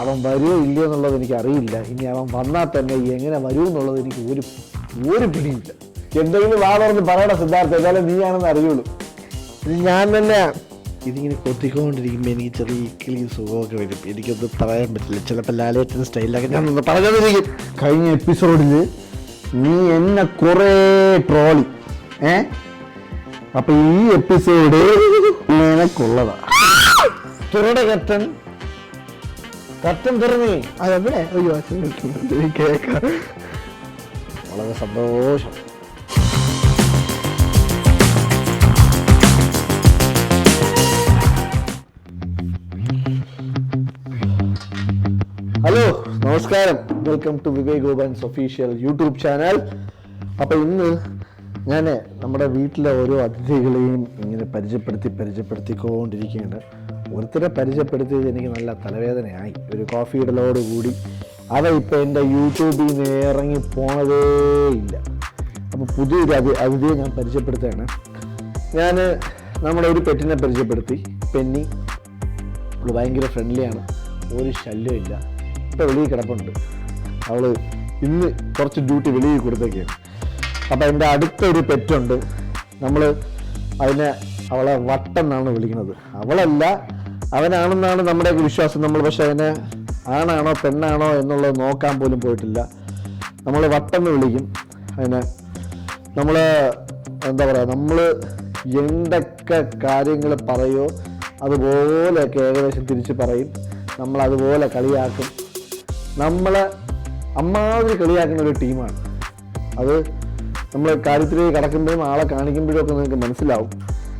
അവൻ വരുമോ ഇല്ലയോ എന്നുള്ളത് എനിക്ക് അറിയില്ല ഇനി അവൻ വന്നാൽ തന്നെ എങ്ങനെ വരൂ എന്നുള്ളത് എനിക്ക് ഒരു ഒരു പിടിയില്ല. എന്തെങ്കിലും വാ പറഞ്ഞ് പറയണ സിദ്ധാർത്ഥ ഏതായാലും നീയാണെന്ന് അറിയുള്ളൂ. ഇത് ഞാൻ തന്നെ ഇതിങ്ങനെ കൊത്തിക്കൊണ്ടിരിക്കുമ്പോൾ എനിക്ക് ചെറിയ ഇക്കിളി സുഖമൊക്കെ വരും. എനിക്കൊന്നും പറയാൻ പറ്റില്ല. ചിലപ്പോൾ ലാലേറ്റൻ സ്റ്റൈലൊക്കെ ഞാൻ ഒന്ന് പറഞ്ഞതിരിക്കും കഴിഞ്ഞ എപ്പിസോഡിൽ നീ എന്നെ കുറേ ട്രോളി ഏ? അപ്പൊ ഈ എപ്പിസോഡ് നിനക്കുള്ളതാ. തുറയുടെ കത്തൻ തുറന്നേ അതെവിടെ? അയ്യോ കേൾക്കാം വളരെ സന്തോഷം. ഹലോ നമസ്കാരം. Welcome to Vivek Gopan's official YouTube channel. അപ്പൊ ഇന്ന് ഞാൻ നമ്മുടെ വീട്ടിലെ ഓരോ അതിഥികളെയും ഇങ്ങനെ പരിചയപ്പെടുത്തി പരിചയപ്പെടുത്തിക്കൊണ്ടിരിക്കുകയാണ്. ഒരുത്തരെ പരിചയപ്പെടുത്തിയത് എനിക്ക് നല്ല തലവേദനയായി. ഒരു കോഫി ഇടലോടുകൂടി അവ ഇപ്പോൾ എന്റെ യൂട്യൂബിൽ നിന്ന് ഇറങ്ങി പോണതേ ഇല്ല. അപ്പോൾ പുതിയൊരു അതി അതിഥിയെ ഞാൻ പരിചയപ്പെടുത്തുകയാണ്. ഞാൻ നമ്മുടെ ഒരു പെറ്റിനെ പരിചയപ്പെടുത്തി. പെന്നി. അവൾ ഭയങ്കര ഫ്രണ്ട്ലിയാണ് ഒരു ശല്യമില്ല ഇപ്പോൾ വെളിയിൽ കിടപ്പുണ്ട്. അവൾ ഇന്ന് കുറച്ച് ഡ്യൂട്ടി വെളിയിൽ കൊടുത്തേക്കാണ്. അപ്പോൾ എന്റെ അടുത്തൊരു പെറ്റുണ്ട്. നമ്മൾ അതിനെ അവളെ വട്ടെന്നാണ് വിളിക്കുന്നത്. അവളല്ല അവനാണെന്നാണ് നമ്മുടെയൊക്കെ വിശ്വാസം. നമ്മൾ പക്ഷെ അതിനെ ആണാണോ പെണ്ണാണോ എന്നുള്ളത് നോക്കാൻ പോലും പോയിട്ടില്ല. നമ്മൾ വട്ടെന്ന് വിളിക്കും. അതിനെ നമ്മൾ എന്താ പറയുക നമ്മൾ എന്തൊക്കെ കാര്യങ്ങൾ പറയോ അതുപോലെയൊക്കെ ഏകദേശം തിരിച്ച് പറയും. നമ്മൾ അതുപോലെ കളിയാക്കും. നമ്മൾ അമ്മാതിരി കളിയാക്കുന്ന ഒരു ടീമാണ്. അത് നമ്മൾ കാര്യത്തിലേക്ക് കടക്കുമ്പോഴും ആളെ കാണിക്കുമ്പോഴും ഒക്കെ നിങ്ങൾക്ക് മനസ്സിലാവും.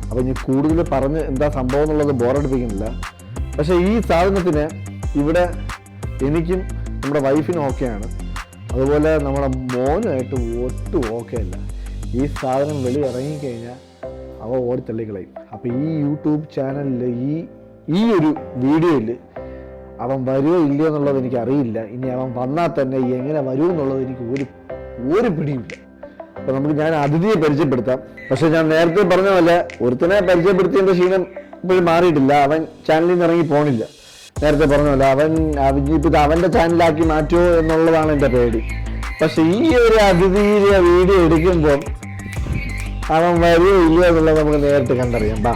അപ്പോൾ ഇനി കൂടുതൽ പറഞ്ഞ് എന്താ സംഭവം എന്നുള്ളത് ബോറടിപ്പിക്കുന്നില്ല പക്ഷേ ഈ സാധനത്തിന് ഇവിടെ എനിക്കും നമ്മുടെ വൈഫിനും ഓക്കെയാണ് അതുപോലെ നമ്മുടെ മോനുമായിട്ട് ഒട്ടും ഓക്കെ അല്ല. ഈ സാധനം വെളി ഇറങ്ങിക്കഴിഞ്ഞാൽ അവ ഓടിത്തള്ളിക്കളയും അപ്പോൾ ഈ യൂട്യൂബ് ചാനലിൽ ഈ ഈ ഒരു വീഡിയോയിൽ അവൻ വരുമോ ഇല്ലയോ എന്നുള്ളത് എനിക്കറിയില്ല. ഇനി അവൻ വന്നാൽ തന്നെ എങ്ങനെ വരുമോ എന്നുള്ളത് എനിക്ക് ഒരു ഒരു പിടിയില്ല അപ്പോൾ നമുക്ക് ഞാൻ അതിഥിയെ പരിചയപ്പെടുത്താം. പക്ഷെ ഞാൻ നേരത്തെ പറഞ്ഞ പോലെ ഒരുത്തനെ പരിചയപ്പെടുത്തിയതിന്റെ ക്ഷീണം ഇപ്പോഴും മാറിയിട്ടില്ല. അവൻ ചാനലിൽ നിന്ന് ഇറങ്ങി പോണില്ല. നേരത്തെ പറഞ്ഞ പോലെ അവൻ ഇനിയിപ്പോൾ അവന്റെ ചാനലാക്കി മാറ്റുമോ എന്നുള്ളതാണ് എന്റെ പേടി. പക്ഷെ ഈ ഒരു അതിഥിയിലെ വീഡിയോ എടുക്കുമ്പോൾ അവൻ വരുമോ ഇല്ലയോ എന്നുള്ളത് നമുക്ക് നേരിട്ട് കണ്ടറിയാം. ബാ.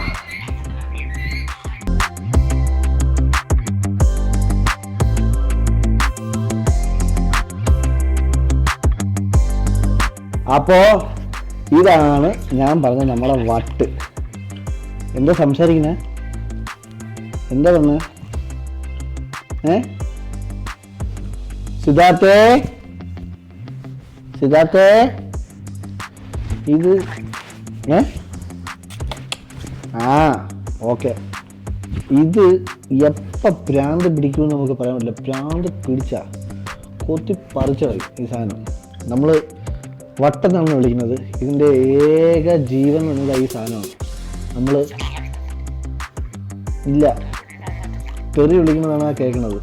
അപ്പോ ഇതാണ് ഞാൻ പറഞ്ഞ നമ്മളെ വട്ട്. എന്താ സംസാരിക്കുന്നത് എന്താ പറഞ്ഞ? ഏ? സിദ്ധാർത്ഥേ സിദ്ധാർത്ഥേ ഇത് ഏ? ആ ഓക്കെ. ഇത് എപ്പോൾ പ്രാന്ത് പിടിക്കുമെന്ന് നമുക്ക് പറയാൻ പറ്റില്ല. പ്രാന്ത് പിടിച്ച കൊത്തി പറിച്ച കളയും ഈ സാധനം. നമ്മൾ വട്ടെന്നാണ് വിളിക്കുന്നത്. ഇതിന്റെ ഏക ജീവൻ എന്നത് ഈ സാധനമാണ്. നമ്മൾ ഇല്ല. തെറി വിളിക്കുന്നതാണ് ആ കേൾക്കുന്നത്.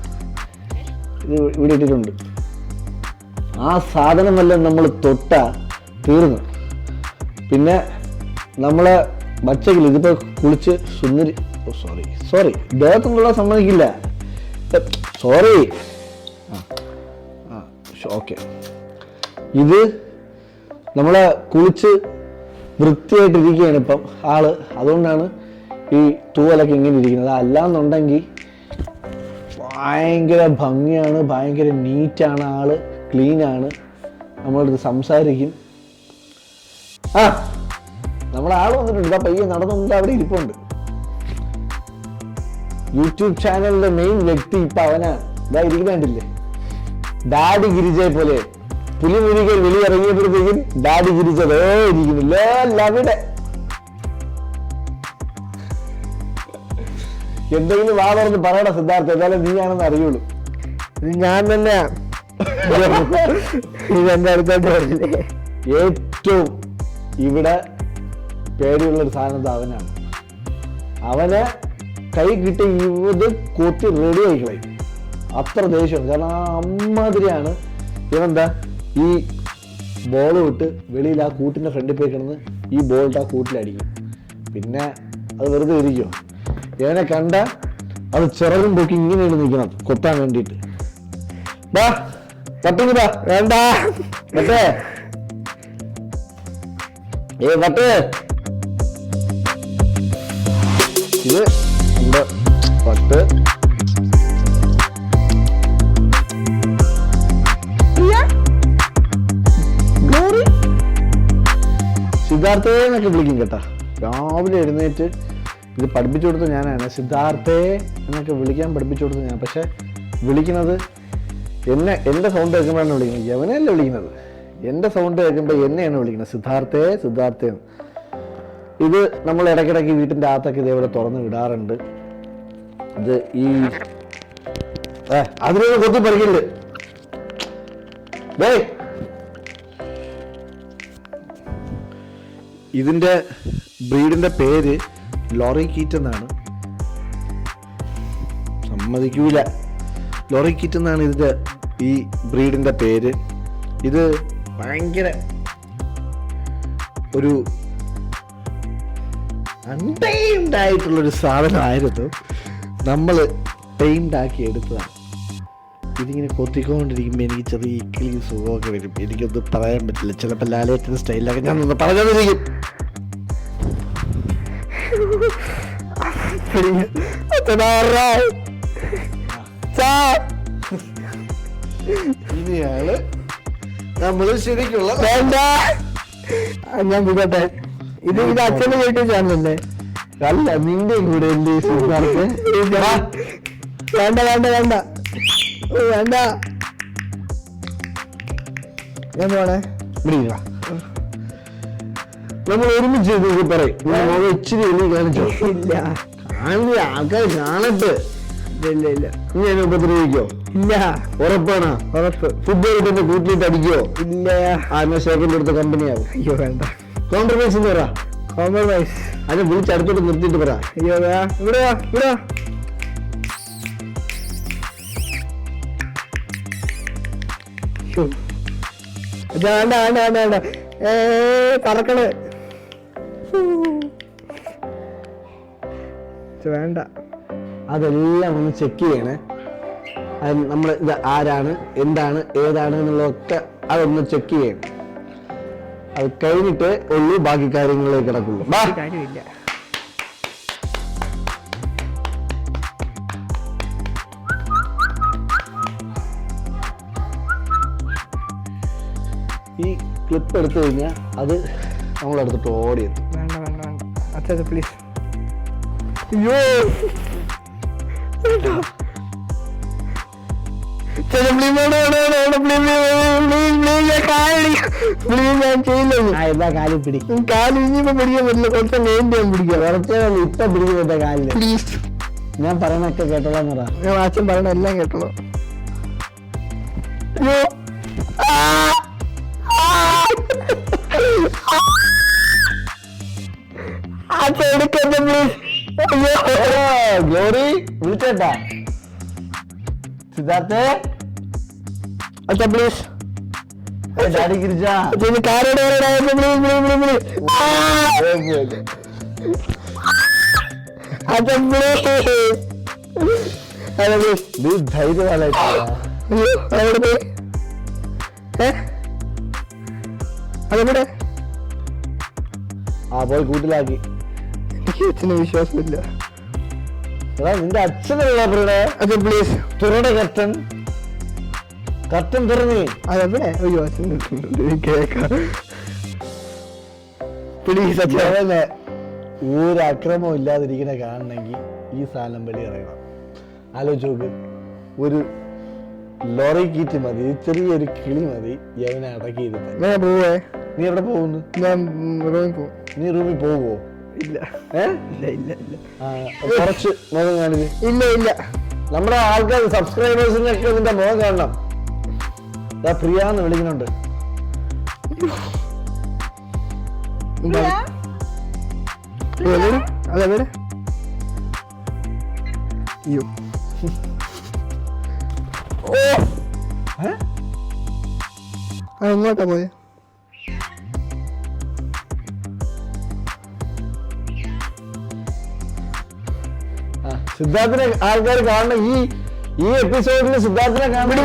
ഇത് ഇവിടെ ഇട്ടിട്ടുണ്ട്. ആ സാധനമെല്ലാം നമ്മൾ തൊട്ട തീർന്നു. പിന്നെ നമ്മളെ ബച്ചകിൽ ഇതിപ്പോൾ കുളിച്ച് സുന്ദരി ഓ സോറി സോറി ദേഹത്തൊന്നുള്ള സമ്മതിക്കില്ല. സോറി ആ. ആ ഓക്കെ ഇത് നമ്മളെ കുളിച്ച് വൃത്തിയായിട്ടിരിക്കുകയാണ് ഇപ്പം ആൾ. അതുകൊണ്ടാണ് ഈ തൂവലൊക്കെ ഇങ്ങനെ ഇരിക്കുന്നത്. അല്ലാന്നുണ്ടെങ്കിൽ ഭയങ്കര ഭംഗിയാണ് ഭയങ്കര നീറ്റാണ് ആൾ ക്ലീനാണ്. നമ്മളടുത്ത് സംസാരിക്കും. ആ നമ്മളെ ആൾ വന്നിട്ടുണ്ട്. ഇതാ പയ്യെ നടന്നുകൊണ്ട് അവിടെ ഇരിപ്പുണ്ട്. യൂട്യൂബ് ചാനലിന്റെ മെയിൻ വ്യക്തി ഇപ്പൊ അവനാണ്. ഇതാ ഡാഡി ഗിരിജയെ പോലെ. പുലിമുരുകൻ വെളിയിറങ്ങിയപ്പോഴത്തേക്കും ഡാഡി ചിരിച്ചതേ ഇരിക്കുന്നില്ല അവിടെ എന്തെങ്കിലും വാ പറഞ്ഞ് പറയണ സിദ്ധാർത്ഥ എന്നാലും നീയാണെന്ന് അറിയുള്ളൂ. ഇത് ഞാൻ തന്നെ ഇത് എന്റെ അടുത്തോട്ട് പറഞ്ഞില്ലേ ഏറ്റവും ഇവിടെ പേടിയുള്ള ഒരു സാധനം അവനാണ്. അവനെ കൈ കിട്ടി ഇത് കൊത്തി റെഡി ആയിക്കളയും അത്ര ദേഷ്യമാണ്. കാരണം ആ അമ്മാതിരിയാണ്. ഇവനെന്താ ഈ ബോൾ വിട്ട് വെളിയിൽ ആ കൂട്ടിന്റെ ഫ്രണ്ടിൽ പോയി കിടന്ന് ഈ ബോളിട്ട് ആ കൂട്ടിലടിക്കും പിന്നെ അത് വെറുതെ ഇരിക്കുമോ ഇവനെ കണ്ട അത് ചിറകും പൊക്കി ഇങ്ങനെ നിൽക്കണം കൊത്താൻ വേണ്ടിയിട്ട്. ബാ പട്ടിന് ബാ വേണ്ട. വട്ടേ ഏ പട്ടേ. ഇത് പട്ട്. സിദ്ധാർത്ഥേ എന്നൊക്കെ വിളിക്കും കേട്ടാ. രാവിലെ എഴുന്നേറ്റ് ഇത് പഠിപ്പിച്ചു കൊടുത്ത ഞാനാണ്. സിദ്ധാർത്ഥേ എന്നൊക്കെ വിളിക്കാൻ പഠിപ്പിച്ചു കൊടുത്ത ഞാൻ പക്ഷെ വിളിക്കുന്നത് എന്നെ എന്റെ സൗണ്ട് കേൾക്കുമ്പോഴാണ് വിളിക്കുന്നത്. യവനല്ല വിളിക്കുന്നത്? എന്റെ സൗണ്ട് കേൾക്കുമ്പോൾ എന്നെയാണ് വിളിക്കുന്നത്. സിദ്ധാർത്ഥേ സിദ്ധാർത്ഥേ. ഇത് നമ്മൾ ഇടയ്ക്കിടയ്ക്ക് വീട്ടിന്റെ അകത്തൊക്കെ ഇതേപോലെ തുറന്ന് വിടാറുണ്ട്. ഇത് ഈ അതിനൊന്ന് കൊത്തി പഠിക്കില്ലേ ഡേയ് ഇതിന്റെ ബ്രീഡിന്റെ പേര് ലോറി കീറ്റ് എന്നാണ്. സമ്മതിക്കൂല. ലോറി കീറ്റ് എന്നാണ് ഇതിന്റെ ഈ ബ്രീഡിന്റെ പേര്. ഇത് ഭയങ്കര ഒരു അൺടൈംഡ് ആയിട്ടുള്ളൊരു സാധനമായിരുന്നു. നമ്മൾ ടൈംഡ് ആക്കി എടുത്തതാണ്. ഇതിങ്ങനെ കൊത്തിക്കൊണ്ടിരിക്കുമ്പോൾ എനിക്ക് ചെറിയ ഇക്കിളി സുഖമൊക്കെ വരും. എനിക്കൊന്നും പറയാൻ പറ്റില്ല. ചിലപ്പോൾ ലാലേറ്റൻ സ്റ്റൈലൊക്കെ ഞാൻ ഒന്ന് പറഞ്ഞതിരിക്കും ഇനിയാണ് നമ്മൾ ശരിക്കുള്ള വേണ്ട. ഞാൻ പോകട്ടെ ഇത് ഇത് അച്ഛനെ യൂട്യൂബ് ചാനലല്ലേ അല്ല? നിന്റെ കൂടെ സിദ്ധാർത്ഥ് വേണ്ട വേണ്ട വേണ്ട. വേണ്ട. ഞാൻ പോണേ. ഇവിടെ നമ്മൾ ഒരുമിച്ച് ഇതൊക്കെ പറയും. ഇച്ചിരി എലി കാണിച്ചോ. ഇല്ല. കാണില്ല ആൾക്കാർ കാണട്ടെ. ഇല്ല ഇല്ല നീ എന്നെ ഉപദ്രവിക്കോ? ഇല്ല. ഉറപ്പാണ്? ഉറപ്പ്. ഫുട്ബോൾ കൂട്ടിയിട്ട് അടിക്കോ? ഇല്ല. ആ എന്നാ സെക്കൻഡ് എടുത്ത കമ്പനിയാവും അയ്യോ വേണ്ട. കോംപ്രമൈസ് എന്ന് പറ. കോംപ്രമൈസ് അത് വിളിച്ച് അടുത്തോട്ട് നിർത്തിയിട്ട് പറ. അയ്യോ ഇവിടെ വേണ്ട വേണ്ട വേണ്ട വേണ്ട ഏ പറക്കണ്. ഇത് വേണ്ട. അതെല്ലാം ഒന്ന് ചെക്ക് ചെയ്യണേ. അത് നമ്മൾ ഇത് ആരാണ് എന്താണ് ഏതാണ് എന്നുള്ളതൊക്കെ അതൊന്ന് ചെക്ക് ചെയ്യണം. അത് കഴിഞ്ഞിട്ട് ഒഴിവ് ബാക്കി കാര്യങ്ങളിലേക്ക് കിടക്കുള്ളൂ. കാര്യമില്ല ക്ലിപ്പ് എടുത്തു കഴിഞ്ഞാൽ അത് നമ്മളെടുത്തിട്ട് ഓടിയെത്തും വേണ്ട അച്ഛാ പ്ലീസ് അയ്യോ! ഞാൻ കാലി പ്ലീസ് ഞാൻ ചെയ്യില്ല ആ എന്താ കാലിൽ പിടി. കാൽ ഇനിയിപ്പോ പിടിക്കാൻ പറ്റില്ല. കുറച്ച് വേണ്ടി ഞാൻ പിടിക്കാം. കുറച്ചേ ഉള്ളൂ ഇപ്പൊ പിടിക്കുന്നുണ്ട് കാലിൽ. പ്ലീസ് ഞാൻ പറയുന്നൊക്കെ കേട്ടോളാം പറ. അച്ഛൻ പറയണ എല്ലാം കേട്ടോളൂ. ഗ്ലോറി വിളിച്ചേട്ടാ സിദ്ധാർത്ഥേ അച്ഛൻ പ്ലീസ് ഡാഡി ഗിരിജ അച്ഛൻ കാരോട് പ്ലീസ് പ്ലീസ് പ്ലീസ് പ്ലീസ് അച്ഛൻ പ്ലീസ് അച്ഛൻ പ്ലീസ് നീ ധൈര്യവാനായിട്ടാ അയ്യോ അതെവിടെ പോയി ഏ അതെവിടെ ആ പോയി കൂട്ടിലാക്കി എനിക്ക് അച്ഛന് വിശ്വാസമില്ല എടാ നിന്റെ അച്ഛനല്ല ഇവിടെ ഓക്കെ പ്ലീസ് തുറട കർട്ടൻ. കർട്ടൻ തുറന്നേ. അതെവിടെ അയ്യോ അച്ഛൻ കേക്കാം. പ്ലീസ് അച്ഛൻ ഒരു അക്രമം ഇല്ലാതിരിക്കണ കാണണമെങ്കിൽ ഈ സാധനം വെളി ഇറങ്ങണം. ആലോചിച്ച് നോക്ക്. ഒരു ലോറി കീറ്റ് മതി ചെറിയൊരു കിളി മതി യവനെ അടക്കിയിരുത്താൻ ഞാൻ പോവേ. നീ എവിടെ പോകുന്നു? ഞാൻ റൂമിൽ പോകും നീ റൂമിൽ പോവോ ഇല്ല. ഇല്ല ഇല്ല കുറച്ച് മുഖം കാണില്ല ഇല്ല ഇല്ല. നമ്മുടെ ആൾക്കാർ സബ്സ്ക്രൈബേഴ്സിനൊക്കെ ഇതിന്റെ മുഖം കാണണം. ദാ പ്രിയാന്ന് വിളിക്കുന്നുണ്ട്. അതെവിടെ? പോയേ അയ്യോ. ഓ. പോയെ? സിദ്ധാർത്ഥിനെ ആൾക്കാർ കാണുന്ന ഈ ഈ എപ്പിസോഡിൽ സിദ്ധാർത്ഥിനെ കാണുന്നു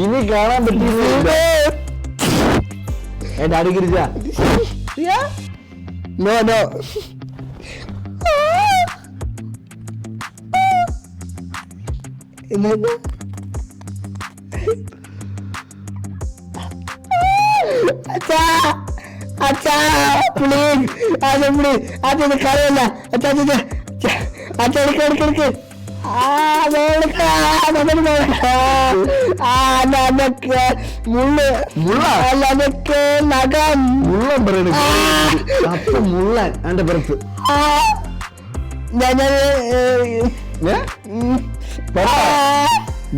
ഇനി കാണാൻ പറ്റില്ല എന്റെ ഗിരിജ. No no. എന്താ അച്ഛാ! അച്ഛാ പ്ലീസ് അച്ഛാ പ്ലീസ് അച്ഛാ ഇത് കളയല്ല. അച്ഛാ അച്ഛാ എടുക്ക എടുക്ക എടുക്ക. നഖം. മുള്ളൻ എന്റെ പുറത്ത്. ഞാൻ.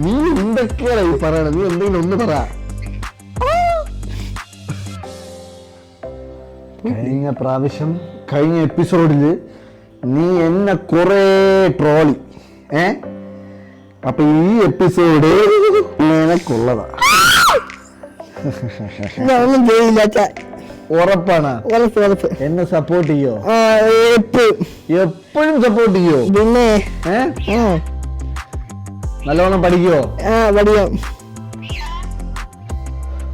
നീ എന്തൊക്കെയാണ് ഈ പറയണത്? നീ എന്തെങ്കിലും ഒന്ന് പറ. കഴിഞ്ഞ പ്രാവശ്യം കഴിഞ്ഞ എപ്പിസോഡിൽ നീ എന്നെ കുറെ ട്രോളി ഏ? അപ്പൊ ഈ എപ്പിസോഡ് നിനക്കുള്ളതാ. ഒന്നും ചെയ്യില്ല അച്ഛാ ഉറപ്പാണ്. ഉറപ്പ് ഉറപ്പ്. എന്നെ സപ്പോർട്ട് ചെയ്യോ? എപ്പോഴും സപ്പോർട്ട് ചെയ്യോ? പിന്നെ നല്ലോണം പഠിക്കോ? പഠിക്കാം.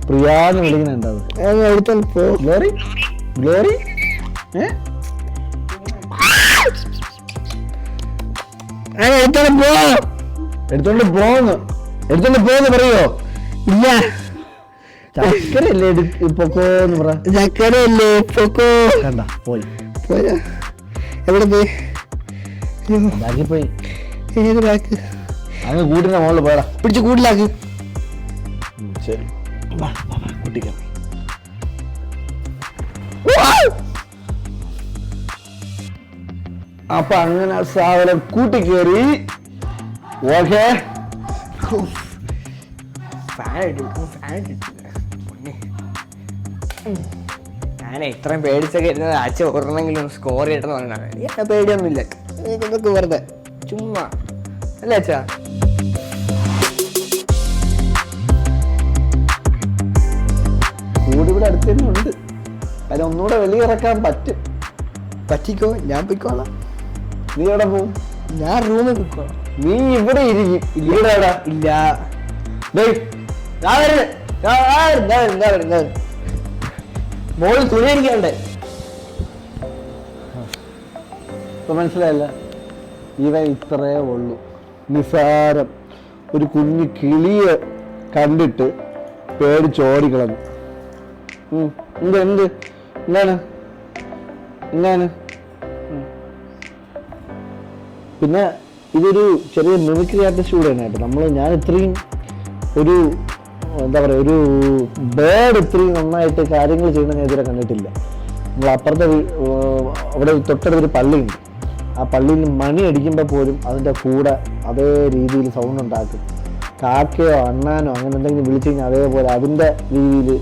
പ്രിയാന്ന് വിളിക്കുന്നുണ്ടാവും പോ. ഗ്ലോറി എടുത്തോണ്ട് പോ. എടുത്തോണ്ട് പോന്ന്. എടുത്തോണ്ട് പോന്ന് പറയോ? ഇല്ല. ചക്കരല്ലേ പൊക്കോന്ന് പറ. ചക്കരല്ലേ പൊക്കോ കണ്ട പോയി. പോരാ എവിടെ പോയി? ബാക്കി പോയി. ഏത് ബാക്ക് അങ്ങ് കൂട്ടിന്റെ മുകളിൽ പോയടാ. പിടിച്ച് കൂട്ടിലാക്ക്. ശരി. കുട്ടിക്ക്. അപ്പൊ അങ്ങനെ സാധനം കൂട്ടിക്കേറി. ഓക്കെ. ഞാൻ ഇത്രയും പേടിച്ചൊക്കെ ഇരുന്നത് അച്ഛ ഒരെണ്ണെങ്കിലും സ്കോർ ചെയ്യട്ടെന്ന് പറഞ്ഞാൽ ഞാൻ പേടിയൊന്നുമില്ല. ഇതൊക്കെ വെറുതെ. ചുമ്മാ. അല്ലേ അച്ഛാ? കൂടി ഇവിടെ അടുത്ത് തന്നെ ഉണ്ട്. അതിന് ഒന്നുകൂടെ വെളിയിറക്കാൻ പറ്റും. പറ്റിക്കോ? ഞാൻ പൊയ്ക്കോളാം. നീ എവിടെ പോകും ഞാൻ റൂമിൽ പൊയ്ക്കോളാം നീ ഇവിടെ ഇരിക്കും. ഇവിടെ എവിടെ ഇല്ല. മോൾ തുണി അടിക്കണ്ടേ ഇപ്പൊ മനസ്സിലായില്ല. ഇവ ഇത്രേ ഉള്ളൂ. നിസാരം ഒരു കുഞ്ഞു കിളിയെ കണ്ടിട്ട് പേടിച്ചോടിക്കളഞ്ഞു ഉം, എന്ത് എന്ത് എന്താണ്? എന്താണ്. പിന്നെ ഇതൊരു ചെറിയ മിമിക്രി ആർട്ടിസ്റ്റ് കൂടെയാണ് നമ്മൾ ഞാൻ ഇത്രയും ഒരു എന്താ പറയുക ഒരു ബേർഡ് ഇത്രയും നന്നായിട്ട് കാര്യങ്ങൾ ചെയ്യുന്ന ഞാൻ ഇതുവരെ കണ്ടിട്ടില്ല. നമ്മൾ അപ്പുറത്തെ അവിടെ തൊട്ടടുത്ത് അവിടെ തൊട്ടടുത്തൊരു പള്ളിയുണ്ട്. ആ പള്ളിയിൽ മണി അടിക്കുമ്പോൾ പോലും അതിന്റെ കൂടെ അതേ രീതിയിൽ സൗണ്ട് ഉണ്ടാക്കും. കാക്കയോ അണ്ണാനോ അങ്ങനെ എന്തെങ്കിലും വിളിച്ചു കഴിഞ്ഞാൽ അതേപോലെ അതിന്റെ രീതിയിൽ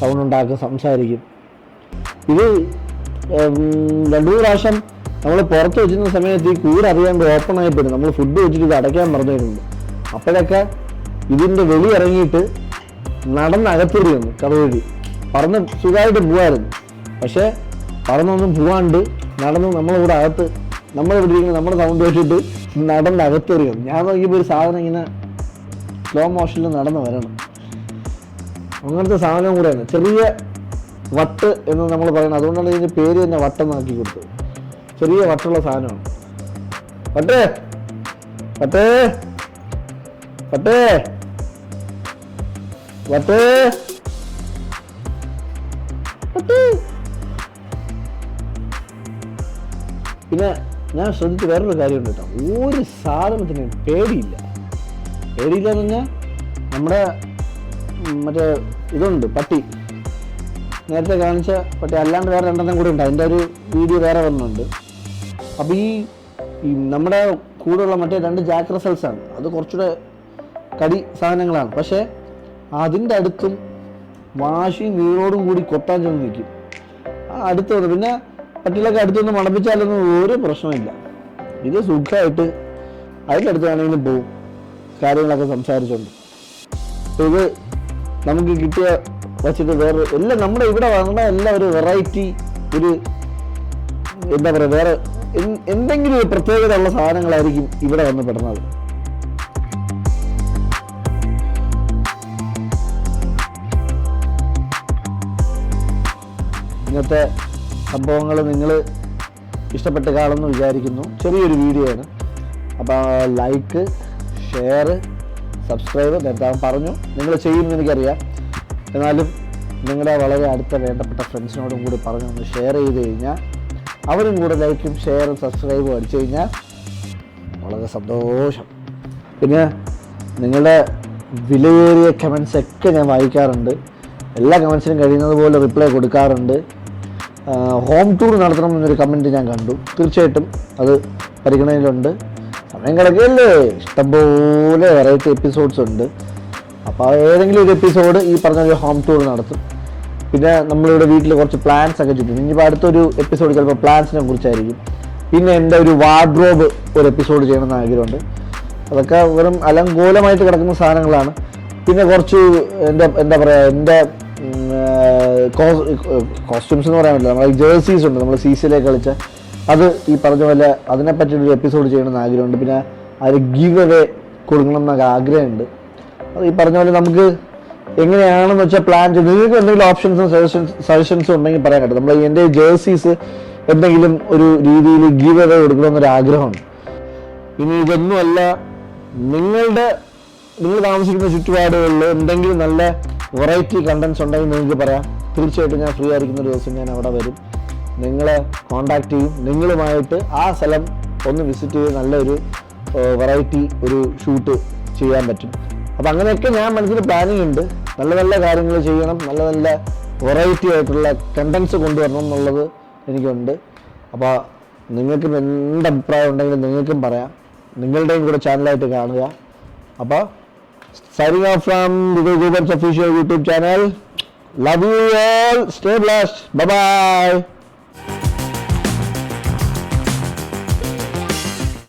സൗണ്ട് ഉണ്ടാക്കും സംസാരിക്കും. ഇത് രണ്ടു പ്രാവശ്യം നമ്മൾ പുറത്ത് വെച്ചിരുന്ന സമയത്ത് ഈ കൂട് അറിയാണ്ട് ഓപ്പൺ ആയിപ്പോയി നമ്മൾ ഫുഡ് വെച്ചിട്ട് ഇത് അടയ്ക്കാൻ പറഞ്ഞിട്ടുണ്ട് അപ്പോഴൊക്കെ ഇതിന്റെ വെളി ഇറങ്ങിയിട്ട് നടന്ന് അകത്തേറി വന്നു കഥ വഴി പറന്ന് സുഖമായിട്ട് പോവായിരുന്നു. പക്ഷേ പറന്നൊന്നും പോവാണ്ട് നടന്ന് നമ്മളിവിടെ അകത്ത് നമ്മളിവിടെ ഇരിക്കുന്ന നമ്മുടെ സൗണ്ട് വെച്ചിട്ട് നടന്ന് അകത്തേറി വന്നു ഞാൻ നോക്കിയപ്പോൾ ഒരു സാധനം ഇങ്ങനെ സ്ലോ മോഷനിൽ നടന്ന് വരണം. അങ്ങനത്തെ സാധനം കൂടെയാണ്. ചെറിയ വട്ട് എന്ന് നമ്മൾ പറയുന്നത്. അതുകൊണ്ടാണ് ഇതിന്റെ പേര് തന്നെ വട്ടം വട്ടെന്നാക്കി കൊടുത്തത്. ചെറിയ വട്ടുള്ള സാധനമാണ്. പട്ടേ പട്ടേ പട്ടേ പട്ടേ. പിന്നെ ഞാൻ ശ്രദ്ധിച്ച വേറൊരു കാര്യമുണ്ട് കേട്ടോ. ഒരു സാധനത്തിന് പേടിയില്ല. പേടിയില്ല എന്ന് പറഞ്ഞാൽ നമ്മുടെ മറ്റേ ഇതുണ്ട് പട്ടി. നേരത്തെ കാണിച്ച പട്ടി അല്ലാണ്ട് വേറെ രണ്ടെണ്ണം കൂടെ ഉണ്ട്. അതിന്റെ ഒരു വീഡിയോ വേറെ വന്നുണ്ട് അപ്പോൾ ഈ ഈ നമ്മുടെ കൂടെയുള്ള മറ്റേ രണ്ട് ജാക്ക് ആണ്. അത് കുറച്ചുകൂടെ കടി സാധനങ്ങളാണ്. പക്ഷേ അതിന്റെ അടുത്തും വാശിയും നീളോടും കൂടി കൊത്താൻ ചെന്ന് നിൽക്കും. ആ അടുത്ത് വന്ന് പിന്നെ പട്ടികളൊക്കെ അടുത്തൊന്ന് മണപ്പിച്ചാലൊന്നും ഒരു പ്രശ്നമില്ല ഇത് സുഖമായിട്ട് അതിന്റെ അടുത്ത് വേണമെങ്കിലും പോവും. കാര്യങ്ങളൊക്കെ സംസാരിച്ചുകൊണ്ട് ഇത് നമുക്ക് കിട്ടിയ വച്ചിട്ട് വേറെ എല്ലാം നമ്മുടെ ഇവിടെ വന്ന എല്ലാം ഒരു വെറൈറ്റി ഒരു എന്താ പറയുക വേറെ എന്തെങ്കിലും ഒരു പ്രത്യേകത ഉള്ള സാധനങ്ങളായിരിക്കും ഇവിടെ വന്ന് പെടുന്നത്. ഇന്നത്തെ സംഭവങ്ങൾ നിങ്ങൾ ഇഷ്ടപ്പെട്ട് കാണുമെന്ന് വിചാരിക്കുന്നു. ചെറിയൊരു വീഡിയോ ആണ്. അപ്പോൾ ലൈക്ക് ഷെയർ സബ്സ്ക്രൈബ് നേരത്തെ പറഞ്ഞു. നിങ്ങൾ ചെയ്യുമെന്ന് എനിക്കറിയാം. എന്നാലും നിങ്ങളുടെ വളരെ അടുത്ത വേണ്ടപ്പെട്ട ഫ്രണ്ട്സിനോടും കൂടി പറഞ്ഞു ഷെയർ ചെയ്ത് കഴിഞ്ഞാൽ അവരും കൂടെ ലൈക്കും ഷെയറും സബ്സ്ക്രൈബും അടിച്ചു കഴിഞ്ഞാൽ വളരെ സന്തോഷം. പിന്നെ നിങ്ങളുടെ വിലയേറിയ കമൻസ് ഒക്കെ ഞാൻ വായിക്കാറുണ്ട്. എല്ലാ കമൻസിനും കഴിയുന്നത് പോലെ റിപ്ലൈ കൊടുക്കാറുണ്ട്. ഹോം ടൂർ നടത്തണം എന്നൊരു കമന്റ് ഞാൻ കണ്ടു. തീർച്ചയായിട്ടും അത് പരിഗണനയിലുണ്ട്. സമയം കിടക്കുകയല്ലേ? ഇഷ്ടംപോലെ വെറൈറ്റി എപ്പിസോഡ്സ് ഉണ്ട്. അപ്പോൾ ഏതെങ്കിലും ഒരു എപ്പിസോഡ് ഈ പറഞ്ഞ ഒരു ഹോം ടൂർ നടത്തും. പിന്നെ നമ്മളിവിടെ വീട്ടിൽ കുറച്ച് പ്ലാൻസ് ഒക്കെ ചുറ്റും. ഇനിയിപ്പോൾ അടുത്തൊരു എപ്പിസോഡ് ചിലപ്പോൾ പ്ലാൻസിനെ കുറിച്ചായിരിക്കും. പിന്നെ എന്റെ ഒരു വാർഡ്രോബ് ഒരു എപ്പിസോഡ് ചെയ്യണമെന്ന് ആഗ്രഹമുണ്ട്. അതൊക്കെ വെറും അലങ്കോലമായിട്ട് കിടക്കുന്ന സാധനങ്ങളാണ്. പിന്നെ കുറച്ച് എന്റെ എന്താ പറയുക എന്റെ കോസ്റ്റ്യൂംസ് എന്ന് പറയാൻ പറ്റില്ല. നമ്മളെ ജേഴ്സീസ് ഉണ്ട്. നമ്മൾ സി സിയിലേക്ക് കളിച്ച. അത് ഈ പറഞ്ഞ പോലെ അതിനെപ്പറ്റിയൊരു എപ്പിസോഡ് ചെയ്യണമെന്ന് ആഗ്രഹമുണ്ട്. പിന്നെ അത് ഗീവ് അവേ കൊടുക്കണം എന്നൊക്കെ ആഗ്രഹമുണ്ട്. അത് ഈ പറഞ്ഞ പോലെ നമുക്ക് എങ്ങനെയാണെന്ന് വെച്ചാൽ പ്ലാൻ ചെയ്ത് നിങ്ങൾക്ക് എന്തെങ്കിലും ഓപ്ഷൻസും സജഷൻസ് സജഷൻസും ഉണ്ടെങ്കിൽ പറയാൻ കേട്ടോ നമ്മൾ എന്റെ ജേഴ്സീസ് എന്തെങ്കിലും ഒരു രീതിയിൽ ഗീവ് അവേ കൊടുക്കണമെന്നൊരു ആഗ്രഹമുണ്ട്. ഇനി ഇതൊന്നുമല്ല നിങ്ങളുടെ നിങ്ങൾ താമസിക്കുന്ന ചുറ്റുപാടുകളിൽ എന്തെങ്കിലും നല്ല വെറൈറ്റി കണ്ടൻസ് ഉണ്ടെങ്കിൽ നിങ്ങൾക്ക് പറയാം. തീർച്ചയായിട്ടും ഞാൻ ഫ്രീ ആയിരിക്കുന്ന ഒരു ദിവസം ഞാൻ അവിടെ വരും. നിങ്ങളെ കോണ്ടാക്ട് ചെയ്യും. നിങ്ങളുമായിട്ട് ആ സ്ഥലം ഒന്ന് വിസിറ്റ് ചെയ്ത് നല്ലൊരു വെറൈറ്റി ഒരു ഷൂട്ട് ചെയ്യാൻ പറ്റും. അപ്പം അങ്ങനെയൊക്കെ ഞാൻ മനസ്സിൽ പ്ലാനിങ് ഉണ്ട്. നല്ല നല്ല കാര്യങ്ങൾ ചെയ്യണം നല്ല നല്ല വെറൈറ്റി ആയിട്ടുള്ള കണ്ടൻസ് കൊണ്ടുവരണം എന്നുള്ളത് എനിക്കുണ്ട്. അപ്പോൾ നിങ്ങൾക്കും എന്ത് അഭിപ്രായം ഉണ്ടെങ്കിലും നിങ്ങൾക്കും പറയാം. നിങ്ങളുടെയും കൂടെ ചാനലായിട്ട് കാണുക. അപ്പോൾ signing off from Vijay Gopan's official YouTube channel love you all stay blast bye